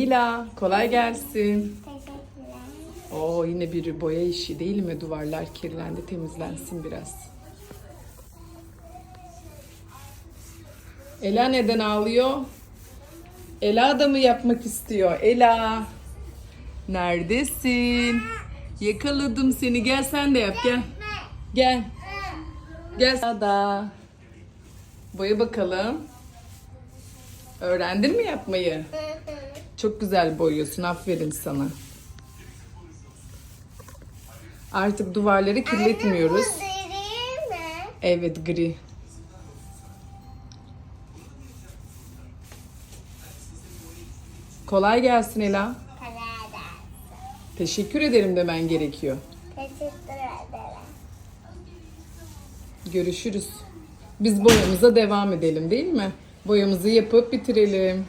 Ela kolay gelsin. Teşekkürler. Oo yine bir boya işi değil mi? Duvarlar kirlendi temizlensin biraz. Ela neden ağlıyor? Ela da mı yapmak istiyor? Ela. Neredesin? Yakaladım seni. Gel sen de yap gel. Gel. Gel da. Boya bakalım. Öğrendin mi yapmayı? Çok güzel boyuyorsun. Aferin sana. Artık duvarları kirletmiyoruz. Evet gri. Kolay gelsin Ela. Karada. Teşekkür ederim demen gerekiyor. Teşekkür ederim. Görüşürüz. Biz boyamıza devam edelim değil mi? Boyamızı yapıp bitirelim.